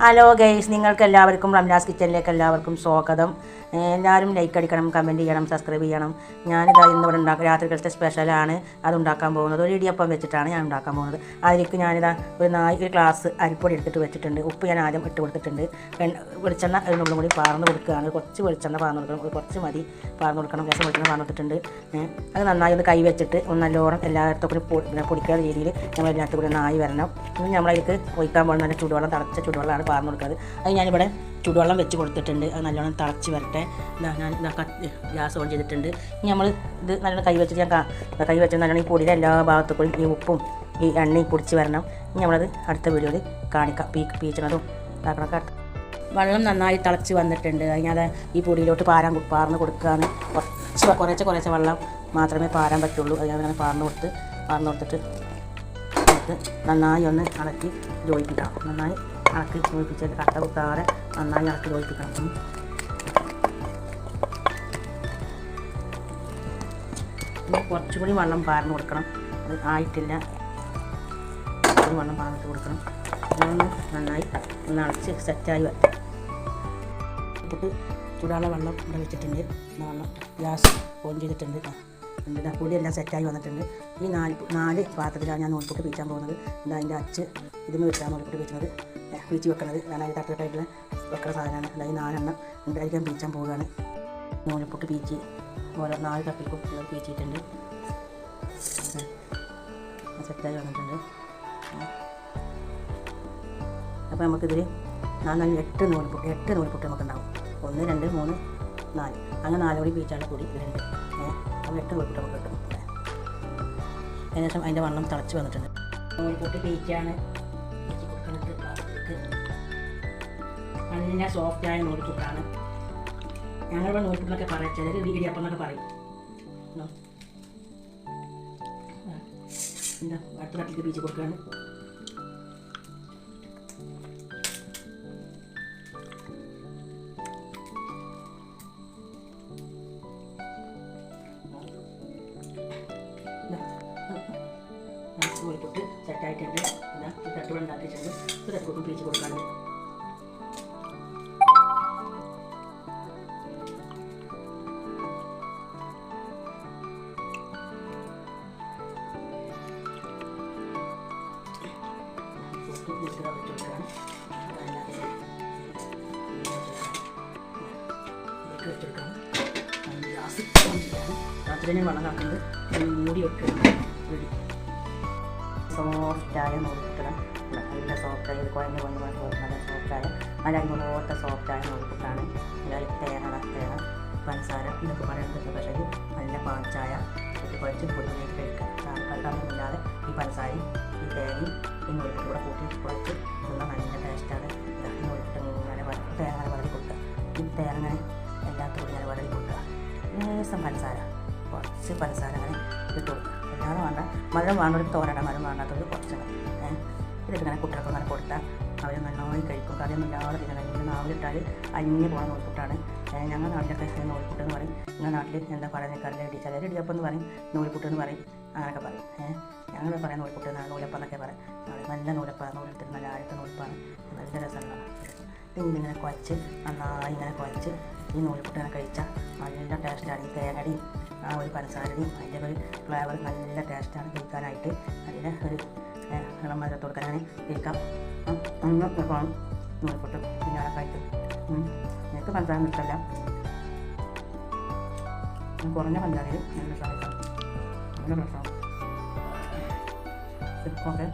Hello guys നിങ്ങൾക്ക് എല്ലാവർക്കും റംലാസ് കിച്ചണിലേക്ക് എല്ലാവർക്കും സ്വാഗതം എല്ലാവരും ലൈക്ക് അടിക്കണം കമന്റ് ചെയ്യണം സബ്സ്ക്രൈബ് ചെയ്യണം. ഞാനിതാ ഇന്നിവിടെ ഉണ്ടാക്കുക രാത്രികളത്തെ സ്പെഷ്യലാണ് അത് ഉണ്ടാക്കാൻ പോകുന്നത്. ഒരു ഇടിയപ്പം വെച്ചിട്ടാണ് ഞാൻ ഉണ്ടാക്കാൻ പോകുന്നത്. അതിലേക്ക് ഞാനിതാ ഒരു നാല് ഒരു ഗ്ലാസ് അരിപ്പൊടി എടുത്തിട്ട് വെച്ചിട്ടുണ്ട്. ഉപ്പ് ഞാൻ ആദ്യം ഇട്ട് കൊടുത്തിട്ടുണ്ട്. വെളിച്ചെണ്ണ അതിനുള്ളും കൂടി പാർന്ന് കൊടുക്കുകയാണ്. കുറച്ച് വെളിച്ചെണ്ണ പാർന്ന് കൊടുക്കണം. കുറച്ച് മതി. പാർന്ന് കൊടുക്കണം. ഗ്യാസ് വെളിച്ചെണ്ണ പാർന്ന് കൊടുത്തിട്ടുണ്ട്. അത് നന്നായി ഒന്ന് കൈ വെച്ചിട്ട് ഒന്ന് നല്ലോണം എല്ലായിടത്തും കൂടി പൊടിക്കാത്ത രീതിയിൽ നമ്മൾ എല്ലാത്തും കൂടി നായി വരണം. ഇനി നമ്മളതിലേക്ക് ഒഴിക്കാൻ പോകുന്ന നല്ല ചൂടുവെള്ളം തിളച്ച ചൂടുവെള്ളമാണ് പാർന്ന് കൊടുക്കാത് അത് ഞാനിവിടെ ചൂടുവെള്ളം വെച്ച് കൊടുത്തിട്ടുണ്ട്. അത് നല്ലോണം തിളച്ച് വരട്ടെ. ഞാൻ ഗ്യാസ് ഓൺ ചെയ്തിട്ടുണ്ട്. ഇനി നമ്മൾ ഇത് നല്ലോണം കൈ വെച്ചിട്ട് ഞാൻ കൈ വെച്ച് നല്ലോണം ഈ പൊടിയുടെ എല്ലാ ഭാഗത്തും ഈ ഉപ്പും ഈ എണ്ണയും പൊടിച്ച് വരണം. ഇനി നമ്മളത് അടുത്ത വീഡിയോയിൽ കാണിക്കാം. പീ പീച്ചണതും ഇതാക്കണൊക്കെ വെള്ളം നന്നായി തിളച്ച് വന്നിട്ടുണ്ട്. അതിനത് ഈ പൊടിയിലോട്ട് പാരാൻ പാർന്ന് കൊടുക്കുകയാണ് കുറച്ച് കുറേശ്ശെ കുറേശ്ശെ വെള്ളം മാത്രമേ പാരാൻ പറ്റുള്ളൂ. അങ്ങനെ പാർന്ന് കൊടുത്ത് പാർന്ന് കൊടുത്തിട്ട് നന്നായി ഒന്ന് ഇളക്കി ജോലിക്കിട്ടാം നന്നായി ഇളക്കി യോജിപ്പിച്ചിട്ട് കട്ട കുത്താതെ നന്നായി ഇളക്കി ചോദിപ്പിക്കണം കുറച്ചുകൂടി വെള്ളം പാർന്ന് കൊടുക്കണം. അത് ആയിട്ടില്ല. വെള്ളം പാർന്നിട്ട് കൊടുക്കണം. ഇതൊന്ന് നന്നായി ഒന്ന് അടച്ച് സെറ്റായി വരട്ടെ. ഇട്ടിട്ട് വെള്ളം ഇവിടെ വെച്ചിട്ടുണ്ട്. വെള്ളം ഗ്യാസ് ഓൺ ചെയ്തിട്ടുണ്ട്. ഇതാ. ഉണ്ട് ഇതാ പൊടിയെല്ലാം സെറ്റായി വന്നിട്ടുണ്ട്. ഈ നാല് നാല് പാത്രത്തിലാണ് ഞാൻ നൂൽപുട്ട് പീച്ചാൻ പോകുന്നത്. ഇതാ അതിന്റെ അച്ച് ഇതിന് വെച്ചാണ് നൂൽപുട്ട് പീച്ചുന്നത്. പീച്ച് വെക്കുന്നത് ഞാൻ അതിന്റെ തട്ടിട്ടായിട്ട് വെക്കുന്ന സാധനമാണ്. അതായത് നാലെണ്ണം ഉണ്ടായിരിക്കാൻ പീച്ചാൻ പോവുകയാണ്. നൂൽപുട്ട് പീച്ച്. ഓരോ നാല് തട്ടിൽ പീച്ചിട്ടുണ്ട് സെറ്റായി വന്നിട്ടുണ്ട്. അപ്പോൾ നമുക്കിതിൽ നാല് എട്ട് നൂൽപുട്ട് എട്ട് നൂൽപുട്ട് നമുക്കുണ്ടാവും. ഒന്ന് രണ്ട് മൂന്ന് നാല്. അങ്ങനെ നാല് കൂടി പീച്ചാണ് കൂടി ഏഹ് അപ്പോൾ എട്ട് കൊടുക്കും നമുക്ക് കിട്ടും. അതിനുശേഷം അതിന്റെ വണ്ണം തിളച്ച് വന്നിട്ടുണ്ട്. പീച്ചാണ്. നല്ല കൊടുക്കുന്നത് ആയ നല്ല സോഫ്റ്റായ നൂൽപുട്ടാണ് ഞങ്ങളിവിടെ നൂൽപുട്ടെന്നൊക്കെ പറയും. ചിലർ ഇടിയപ്പം എന്നൊക്കെ പറയും. എന്താ? അടുത്ത കട്ടിലേക്ക് പീച്ച് കൊടുക്കുകയാണ് കോഴിക്കുട്ട് സെറ്റായിട്ടുണ്ട് ഇതാ ഈ തട്ടുകൾ ഉണ്ടാക്കിയിട്ടുണ്ട് ഒരു തട്ടുകൊട്ടും പീച്ച് കൊടുക്കാണ്ട് രാത്രി വെള്ളം കാക്കുന്നത് മൂടി വെക്കണം റെഡി സോഫ്റ്റായ നോക്കിക്കണം നല്ല സോഫ്റ്റായ ഇത് കുഴഞ്ഞ കുഴഞ്ഞ കുഴഞ്ഞ നല്ല സോഫ്റ്റായ നല്ല അങ്ങോട്ട് സോഫ്റ്റായ നൂൽപുട്ടാണ്. എല്ലാവരും തേങ്ങ തേങ്ങ പഞ്ചസാര എന്നൊക്കെ പറയുന്നത് പക്ഷേ നല്ല പാച്ചായ കുഴച്ച് പൊടിമണിയൊക്കെ കഴിക്കാം കട്ടൊന്നുമില്ലാതെ ഈ പഞ്ചസാരയും ഈ തേങ്ങയും ഈ നൂൽപുട്ട് കൂടെ കൂട്ടി കുഴച്ച് നല്ല നല്ല ടേസ്റ്റാണ് നൂൽപുട്ട് ഇങ്ങനെ തേങ്ങ വളരെ കൊടുക്കുക. ഈ തേങ്ങ എല്ലാത്തോടും ഇങ്ങനെ വളരെ കൊടുക്കുക. ലേസം പഞ്ചസാര. കുറച്ച് പഞ്ചസാര അങ്ങനെ ഇട്ട് കൊടുക്കുക. എല്ലാവരും വേണ്ട. മരം വേണ്ടവർക്ക് തോരട മരം വേണ്ടാത്തവർ കുറച്ച് ഏഹ് ഇതിട്ട് ഇങ്ങനെ കുട്ടികൾക്ക് അങ്ങനെ കൊടുത്താൽ അവർ നന്നായി കഴിക്കും. കറിയൊന്നും ഇല്ലാതെ പിന്നെ നല്ല നാവിലിട്ടാൽ അഞ്ഞു പോകുന്ന നൂൽപ്പുട്ടാണ് ഞങ്ങളുടെ നാട്ടിലൊക്കെ നൂൽപ്പുട്ട് എന്ന് പറയും. ഞങ്ങളുടെ നാട്ടിൽ എന്താ പറയുന്നത് ഇടി ചിലർ ഇടിയപ്പം എന്ന് പറയും. നൂൽപ്പുട്ട് എന്ന് പറയും. അങ്ങനെയൊക്കെ പറയും. ഞങ്ങൾ പറയാം നൂൽപ്പുട്ട് എന്നാണ് നൂലപ്പം എന്നൊക്കെ പറയും നല്ല നൂലപ്പാണ് നൂലെടുത്തിട്ട് നല്ല ആഴത്തെ നൂൽപ്പാണ്. നല്ല രസമാണ് ഇതിങ്ങനെ കുഴച്ച് നന്നായി ഇങ്ങനെ കുഴച്ച് ഈ നൂൽപ്പുട്ട് കഴിച്ചാൽ നല്ല ടേസ്റ്റാണ്. ഈ തേങ്ങടിയും ആ ഒരു പഞ്ചസാരയും അതിന്റെ ഒരു ഫ്ലേവർ നല്ല ടേസ്റ്റാണ് കഴിക്കാനായിട്ട്. അതിന്റെ ഒരു ഇളം മരത്ത് കൊടുക്കാനാണ് കഴിക്കാം ഒന്ന് പോകണം നൂൽപ്പുട്ട് പിന്നെ അതൊക്കെ എനിക്ക് പഞ്ചസാര ഇഷ്ടമല്ല? കുറഞ്ഞ പഞ്ചാരയിൽ നല്ല സാധിക്കാം നല്ല പ്രശ്നം ഓക്കെ